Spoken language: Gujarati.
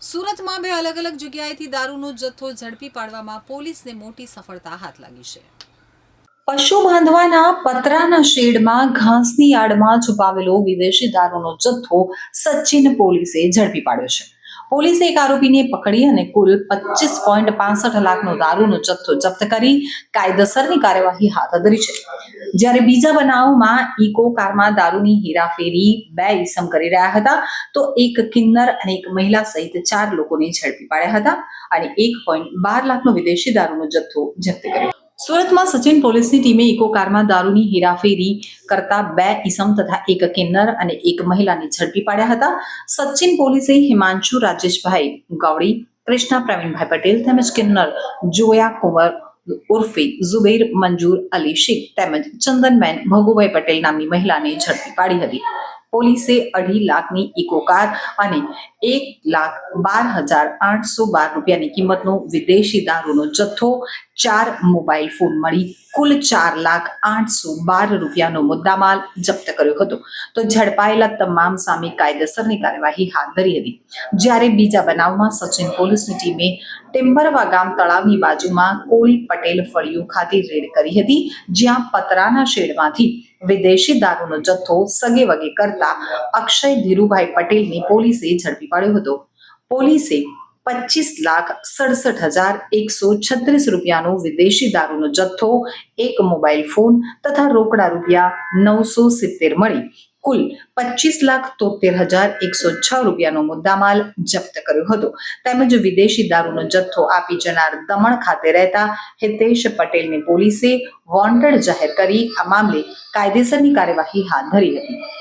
સુરતમાં બે અલગ અલગ જગ્યાએથી દારૂનો જથ્થો ઝડપી પાડવામાં પોલીસને મોટી સફળતા હાથ લાગી છે. પશુ બાંધવાના પતરાના શેડમાં ઘાસની આડમાં છુપાવેલો વિદેશી દારૂનો જથ્થો સચિન પોલીસે ઝડપી પાડ્યો છે. પોલીસે એક આરોપીને પકડી અને કુલ પચીસ પોઈન્ટ પાસઠ લાખનો દારૂનો જથ્થો જપ્ત કરી કાયદેસરની કાર્યવાહી હાથ ધરી છે. જ્યારે બીજા બનાવમાં ઇકો કારમાં દારૂની હેરાફેરી બે ઇસમ કરી રહ્યા હતા, તો એક કિન્નર અને એક મહિલા સહિત ચાર લોકોને ઝડપી પાડ્યા હતા અને એક પોઈન્ટ બાર લાખનો વિદેશી દારૂનો જથ્થો જપ્ત કર્યો. સુરતમાં સચિન પોલીસની ટીમે ઇકો કારમાં દારૂની હેરાફેરી કરતા બે ઇસમ તથા એક કિન્નર અને એક મહિલાને ઝડપી પાડ્યા હતા. સચિન પોલીસે હિમાંશુ રાજેશભાઈ ગવડી, કૃષ્ણા પ્રવીણભાઈ પટેલ તેમજ કિન્નર જોયા કુંવર ઉર્ફે ઝુબેર મંજૂર અલી શેખ તેમજ ચંદનબેન ભગુભાઈ પટેલ નામની મહિલાને ઝડપી પાડી હતી. પોલીસે અઢી લાખની ઇકો કાર અને એક લાખ બાર હજાર આઠસો બાર રૂપિયાની કિંમતનો વિદેશી દારૂનો જથ્થો, ચાર મોબાઈલ ફોન મળી કુલ ચાર લાખ આઠસો બાર રૂપિયાનો મુદ્દામાલ જપ્ત કર્યો હતો. તો ઝડપાયેલા તમામ સામે કાયદેસરની કાર્યવાહી હાથ ધરી હતી. જ્યારે બીજા બનાવમાં સચિન પોલીસની ટીમે ટેમ્બરવા ગામ તળાવની બાજુમાં કોળી પટેલ ફળિયું ખાતે રેડ કરી હતી, જ્યાં પતરાના શેડમાંથી વિદેશી દારૂનો જથ્થો સગે વગે કરતા અક્ષય ધીરુભાઈ પટેલને પોલીસે ઝડપી પાડ્યો હતો. પોલીસે પચીસ લાખ સડસઠ હજાર એકસો છત્રીસ રૂપિયાનો વિદેશી દારૂનો જથ્થો, એક મોબાઈલ ફોન તથા રોકડા રૂપિયા નવસો સિત્તેર મળી કુલ પચીસ લાખ તોતેર હજાર એકસો છ રૂપિયાનો મુદ્દામાલ જપ્ત કર્યો હતો. તેમજ વિદેશી દારૂનો જથ્થો આપી જનાર દમણ ખાતે રહેતા હિતેશ પટેલને પોલીસે વોન્ટેડ જાહેર કરી આ મામલે કાયદેસરની કાર્યવાહી હાથ ધરી હતી.